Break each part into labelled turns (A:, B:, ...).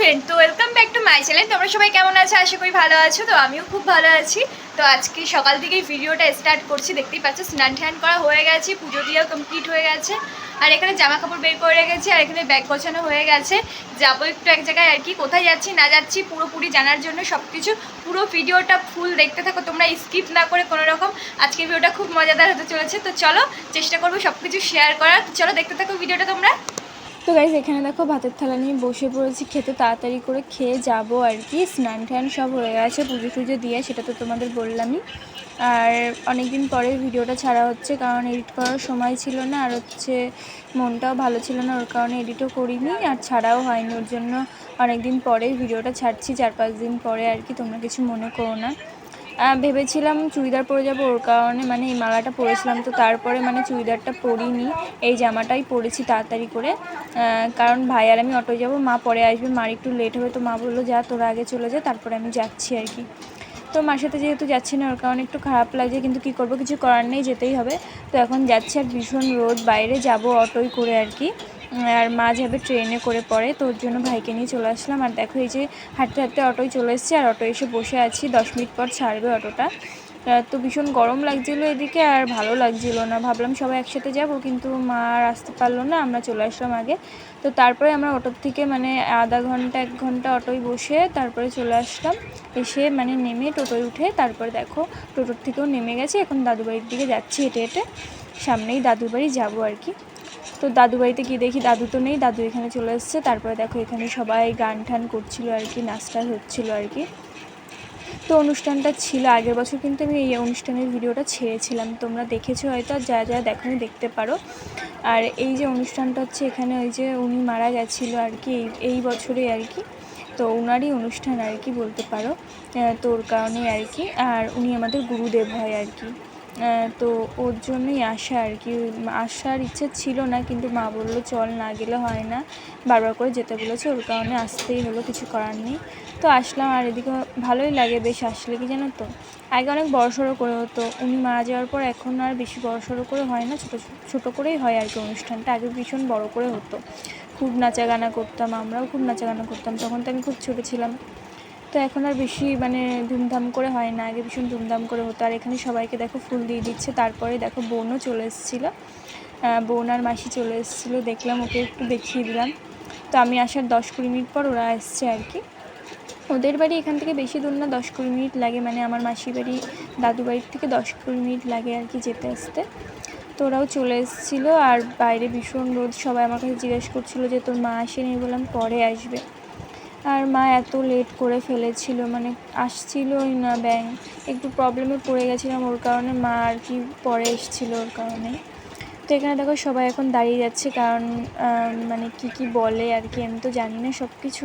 A: Friend তো welcome back to my channel তোমরা সবাই কেমন আছো? আশা করি ভালো আছো, তো আমিও খুব ভালো আছি। তো আজকে সকাল থেকেই ভিডিওটা স্টার্ট করছি, দেখতেই পাচ্ছ, স্নান টান করা হয়ে গেছে, পুজো দিয়েও কমপ্লিট হয়ে গেছে। আর এখানে জামা কাপড় বের করে রেখেছি, আর এখানে ব্যাগ গোছানো হয়ে গেছে। যাব একটু এক জায়গায়, আর কি, কোথায় যাচ্ছি না যাচ্ছি, পুরোপুরি জানার জন্য সব কিছু পুরো ভিডিওটা ফুল দেখতে থাকো, তোমরা স্কিপ না করে কোনো রকম। আজকে ভিডিওটা খুব মজাদার হতে চলেছে, তো চলো, চেষ্টা করব সব কিছু শেয়ার করার চলো, দেখতে থাকো ভিডিওটা তোমরা। তো গাইজ এখানে দেখো ভাতের থালা নিয়ে বসে পড়েছি, খেতে তাড়াতাড়ি করে খেয়ে যাব আর কি। স্নান টান সব হয়ে গেছে, পুজো টুজো দিয়ে, সেটা তো তোমাদের বললামই। আর অনেক দিন পরে ভিডিওটা ছাড়া হচ্ছে, কারণ এডিট করার সময় ছিল না, আর হচ্ছে মনটাও ভালো ছিল না, ওর কারণে এডিটও করিনি, আর ছাড়াও হয়নি। ওর জন্য অনেক দিন পরে ভিডিওটা ছাড়ছি, চার পাঁচ দিন পরে আর কি, তোমরা কিছু মনে করো না। ভেবেছিলাম চুড়িদার পরে যাব, ওর কারণে মানে এই মালাটা পরেছিলাম। তো তারপরে মানে চুড়িদারটা পরিনি, এই জামাটাই পরেছি তাড়াতাড়ি করে। কারণ ভাই আর আমি অটো যাব, মা পরে আসবে, মার একটু লেট হবে, তো মা বলল, যা, তোরা আগে চলে যা, তারপরে আমি যাচ্ছি আর কি। তো মার সাথে যেহেতু যাচ্ছি না, ওর কারণে একটু খারাপ লাগছে, কিন্তু কি করব, কিছু করার নেই, যেতেই হবে। তো এখন যাচ্ছি আর ভীষণ রোদ, বাইরে যাব অটোই করে আর কি। আর মা যাবে ট্রেনে করে পরে তো ওর জন্য ভাইকে নিয়ে চলে আসলাম। আর দেখো এই যে হাঁটতে হাঁটতে অটোয় চলে এসেছি, আর অটো এসে বসে আছি। দশ মিনিট পর ছাড়বে অটোটা। তো ভীষণ গরম লাগছিল এদিকে, আর ভালো লাগছিল না। ভাবলাম সবাই একসাথে যাব, কিন্তু মা আর আসতে পারল না, আমরা চলে আসলাম আগে। তো তারপরে আমরা অটোর থেকে মানে আধা ঘণ্টা, এক ঘণ্টা অটোয় বসে তারপরে চলে আসলাম। এসে মানে নেমে টোটোয় উঠে তারপরে দেখো টোটোর থেকেও নেমে গেছে। এখন দাদু বাড়ির দিকে যাচ্ছি হেঁটে হেঁটে। সামনেই দাদুর বাড়ি যাব আর কি। তো দাদু বাড়িতে গিয়ে দেখি, দাদু তো নেই, দাদু এখানে চলে এসেছে। তারপরে দেখো এখানে সবাই গান টান করছিল আর কি, নাচটা হচ্ছিল আর কি। তো অনুষ্ঠানটা ছিল, আগের বছর কিন্তু আমি এই অনুষ্ঠানের ভিডিওটা ছেড়েছিলাম। তোমরা দেখেছ হয়তো, আর যা যা দেখো দেখতে পারো। আর এই যে অনুষ্ঠানটা হচ্ছে, এখানে ওই যে উনি মারা গেছিল আর কি, এই- বছরে আর কি। তো ওনারই অনুষ্ঠান আর কি বলতে পারো তোর কারণে আর কি। আর উনি আমাদের গুরুদেব হয় আর কি। তো ওর জন্যই আসা আর কি। আসার ইচ্ছে ছিল না, কিন্তু মা বলল, চল না গেলে হয় না। বারবার করে যেতে বলেছে, ওর কারণে আসতেই হলো, কিছু করার নেই। তো আসলাম, আর এদিকে ভালোই লাগে বেশ, আসলে কি জানো তো? আগে অনেক বড়সড় করে হতো, উনি মারা যাওয়ার পর এখন আর বেশি বড়সড় করে হয় না, ছোটো ছোটো করেই হয় আর কি অনুষ্ঠানটা, আগে ভীষণ বড় করে হতো। খুব নাচা গানা করতাম, আমরাও খুব নাচা গানা করতাম, তখন তো আমি খুব ছোটো ছিলাম। তো এখন আর বেশি মানে ধুমধাম করে হয় না, আগে ভীষণ ধুমধাম করে হতো। আর এখানে সবাইকে দেখো ফুল দিয়ে দিচ্ছে। তারপরে দেখো বোনও চলে এসেছিল। বোন আর মাসি চলে এসেছিল। দেখলাম ওকে একটু দেখিয়ে দিলাম। তো আমি আসার দশ কুড়ি মিনিট পর ওরা এসছে আর কি। ওদের বাড়ি এখান থেকে বেশি দূর না, দশ কুড়ি মিনিট লাগে। মানে আমার মাসির বাড়ি দাদু বাড়ির থেকে দশ কুড়ি মিনিট লাগে আর কি যেতে আসতে। তো ওরাও চলে এসেছিল। আর বাইরে ভীষণ রোদ। সবাই আমার কাছে জিজ্ঞেস করছিল যে তোর মা আসেনি। বললাম পরে আসবে। আর মা এত লেট করে ফেলেছিল মানে আসছিলই না ব্যাং একটু প্রবলেমে পড়ে গেছিলাম ওর কারণে, মা আর কি পরে এসেছিল ওর কারণে। তো এখানে দেখো সবাই এখন দাঁড়িয়ে যাচ্ছে, কারণ মানে কি কি বলে আর কি, আমি তো জানি না সব কিছু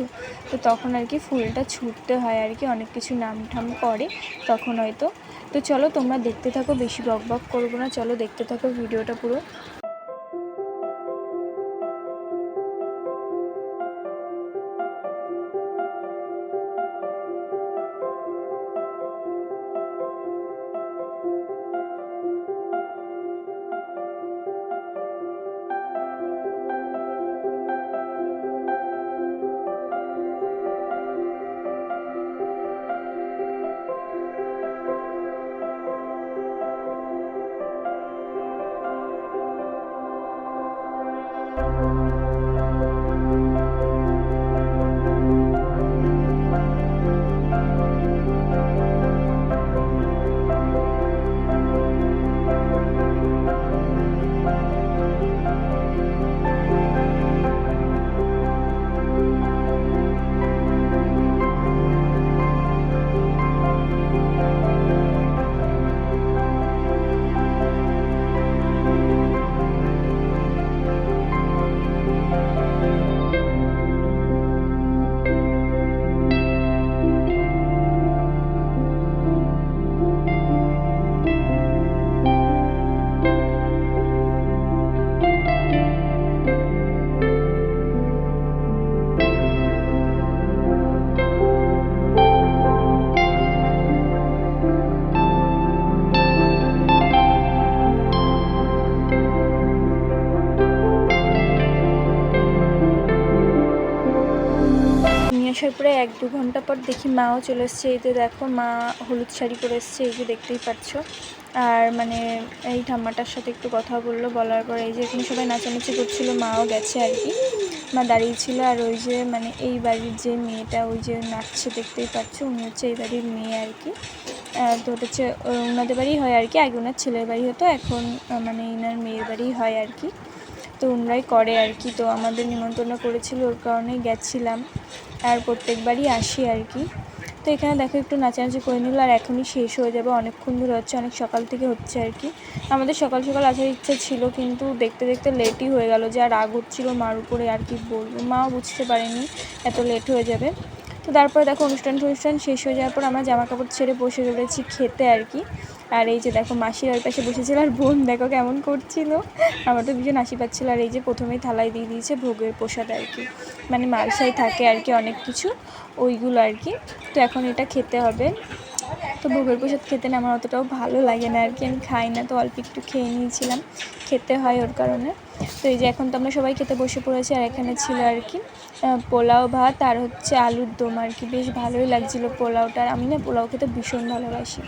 A: তো তখন আর কি ফুলটা ছুটতে হয় আর কি, অনেক কিছু নাম ঠাম করে, তখন হয়তো। তো চলো তোমরা দেখতে থাকো, বেশি বক বক করব না, চলো দেখতে থাকো ভিডিওটা পুরো। আসার পরে এক দু ঘণ্টা পর দেখি মাও চলে এসছে। এই তো দেখো, মা হলুদ শাড়ি পরে এসছে, এই যে দেখতেই পাচ্ছ। আর মানে এই ঠাম্মাটার সাথে একটু কথা বলল, বলার পর এই যে এখানে সবাই নাচানাচি করছিল, মাও গেছে আর কি। মা দাঁড়িয়েছিল আর ওই যে মানে এই বাড়ির যে মেয়েটা ওই যে নাচছে, দেখতেই পাচ্ছ, উনি হচ্ছে এই বাড়ির মেয়ে আর কি। তো হচ্ছে, ওনাদের বাড়ি হয় আর কি, আগে ওনার ছেলের বাড়ি হতো, এখন মানে ইনার মেয়ের বাড়ি হয় আর কি। তো ওনারাই করে আর কি। তো আমাদের নিমন্ত্রণ করেছিল, ওর কারণেই গেছিলাম আর প্রত্যেকবারই আসি আর কি। তো এখানে দেখো একটু নাচানাচি করে নিল আর এখনই শেষ হয়ে যাবে, অনেকক্ষণ ধরে হচ্ছে, অনেক সকাল থেকে হচ্ছে আর কি। আমাদের সকাল সকাল আসার ইচ্ছা ছিল, কিন্তু দেখতে দেখতে লেটই হয়ে গেল, যে আর রাগ হচ্ছিল মার উপরে আর কি বলব। মাও বুঝতে পারেনি এত লেট হয়ে যাবে। তো তারপরে দেখো অনুষ্ঠান টনুষ্ঠান শেষ হয়ে যাওয়ার পর আমরা জামা কাপড় ছেড়ে বসে রয়েছি খেতে আর কি। আর এই যে দেখো মাসির ওই পাশে বসেছিল, আর বোন দেখো কেমন করছিল। আমার তো ভীষণ হাসি পাচ্ছিল আর এই যে প্রথমেই থালায় দিয়ে দিয়েছে ভোগের প্রসাদ আর কি। মানে মালসাই থাকে আর কি অনেক কিছু, ওইগুলো আর কি। তো এখন এটা খেতে হবে। তো ভোগের প্রসাদ খেতে না আমার অতটাও ভালো লাগে না আর কি, আমি খাই না, তো অল্প একটু খেয়ে নিয়েছিলাম। খেতে হয় ওর কারণে। তো এই যে এখন তো আমরা সবাই খেতে বসে পড়েছি, আর এখানে ছিল আর কি পোলাও ভাত আর হচ্ছে আলুর দম আর কি। বেশ ভালোই লাগছিল পোলাওটা আমি না পোলাও খেতে ভীষণ ভালোবাসি।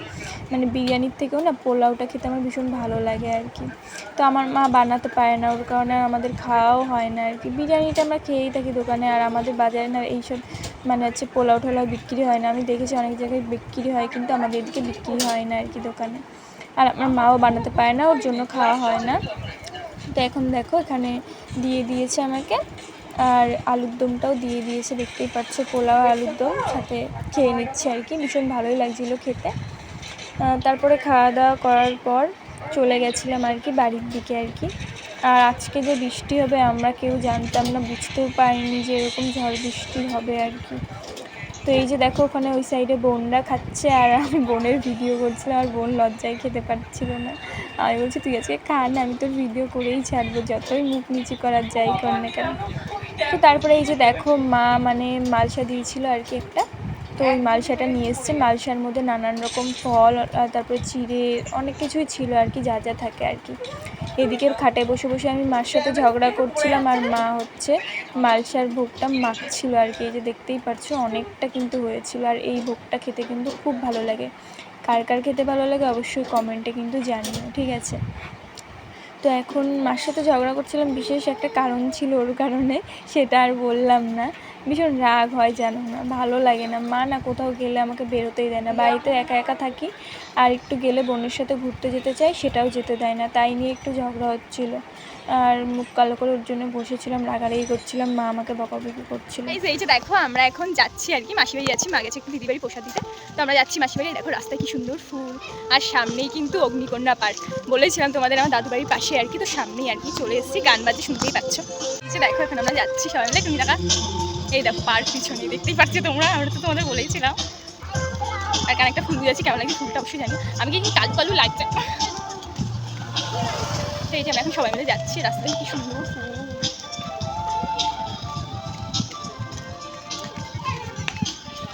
A: মানে বিরিয়ানির থেকেও না পোলাওটা খেতে আমার ভীষণ ভালো লাগে আর কি। তো আমার মা বানাতে পারে না, ওর কারণে আমাদের খাওয়াও হয় না আর কি। বিরিয়ানিটা আমরা খেয়েই থাকি দোকানে, আর আমাদের বাজারে না এইসব মানে হচ্ছে পোলাও টোলাও বিক্রি হয় না। আমি দেখেছি অনেক জায়গায় বিক্রি হয়, কিন্তু আমাদের এদিকে বিক্রি হয় না আর কি দোকানে। আর আমার মাও বানাতে পারে না, ওর জন্য খাওয়া হয় না। তো এখন দেখো, এখানে দিয়ে দিয়েছে আমাকে। আর আলুর দমটাও দিয়ে দিয়েছে, দেখতেই পাচ্ছ, পোলাও আলুর দম, সাথে খেয়ে নিচ্ছে আর কি। ভীষণ ভালোই লাগছিল খেতে। তারপরে খাওয়া দাওয়া করার পর চলে গেছিলাম আর কি, বাড়ির দিকে আর কি। আর আজকে যে বৃষ্টি হবে, আমরা কেউ জানতাম না, বুঝতেও পারিনি যে এরকম ঝড় বৃষ্টি হবে আর কি। তো এই যে দেখো, ওখানে ওই সাইডে বোনরা খাচ্ছে, আর আমি বোনের ভিডিও করছিলাম, আর বোন লজ্জায় খেতে পারছিল না। আমি বলছি, তুই আজকে খা না? আমি তোর ভিডিও করেই ছাড়বো। যতই মুখ নিচু করার যাই কর না কেন? তো তারপরে এই যে দেখো, মা মানে মালসা দিয়েছিল আর কি একটা। তো ওই মালসাটা নিয়ে এসছে। মালসার মধ্যে নানান রকম ফল তারপরে চিড়ে, অনেক কিছুই ছিল আর কি, যা যা থাকে আর কি। এদিকে খাটে বসে বসে আমি মার সাথে ঝগড়া করছিলাম আর মা হচ্ছে মালসার ভোগটা মাখছিল আর কি। এই যে দেখতেই পারছ, অনেকটা কিন্তু হয়েছিল। আর এই ভোগটা খেতে কিন্তু খুব ভালো লাগে। কার কার খেতে ভালো লাগে অবশ্যই কমেন্টে কিন্তু জানিও, ঠিক আছে? তো এখন মার সাথে ঝগড়া করছিলাম, বিশেষ একটা কারণ ছিল ওর কারণে, সেটা আর বললাম না। ভীষণ রাগ হয়, জানো না, ভালো লাগে না। মা না কোথাও গেলে আমাকে বেরোতেই দেয় না। বাড়িতে একা একা থাকি, আর একটু গেলে বোনের সাথে ঘুরতে যেতে চাই, সেটাও যেতে দেয় না। তাই নিয়ে একটু ঝগড়া হচ্ছিল। আর মুখ কালো করে ওর জন্য বসেছিলাম, রাগারাগি করছিলাম, মা আমাকে বকাবকি করছিল।
B: এই যে দেখো, আমরা এখন যাচ্ছি আর কি মাসি বাড়ি যাচ্ছি, মা গেছে একটু দিদি বাড়ি প্রসাদ দিতে। তো আমরা যাচ্ছি মাসি বাড়ি দেখো রাস্তায় কি সুন্দর ফুল। আর সামনেই কিন্তু অগ্নিকন্যা পার্ক। বলেছিলাম তোমাদের আমার দাদু বাড়ির পাশে আর কি, তো সামনেই আর কি চলে এসেছি, গান বাজে শুনতেই পাচ্ছ। যে দেখো, এখন আমরা যাচ্ছি সবাই মিলে তুমি দেখা এই দেখো পার্ক পিছনে, দেখতেই পাচ্ছ তোমরা, আমরা তো তোমাদের বলেইছিলাম। আর কারণ একটা ফুল বুঝাচ্ছি কেমন লাগে ফুলটা অবশ্যই জানি। আমি কি কালু কালু লাগছে? এই যে আমরা এখন সবাই মিলে যাচ্ছি, রাস্তায় কি সুন্দর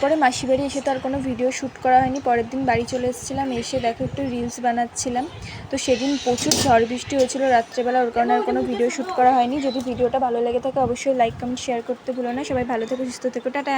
A: পরে মাসি বাড়ি এসে তো আর কোনো ভিডিও শ্যুট করা হয়নি। পরের দিন বাড়ি চলে এসেছিলাম, এসে দেখো একটু রিলস বানাচ্ছিলাম। তো সেদিন প্রচুর ঝড় বৃষ্টি হয়েছিল রাত্রেবেলা, ওর কারণে আর কোনো ভিডিও শ্যুট করা হয়নি। যদি ভিডিওটা ভালো লেগে থাকে, অবশ্যই লাইক কমেন্ট শেয়ার করতে ভুলো না। সবাই ভালো থেকো, সুস্থ থেকো, টাটা।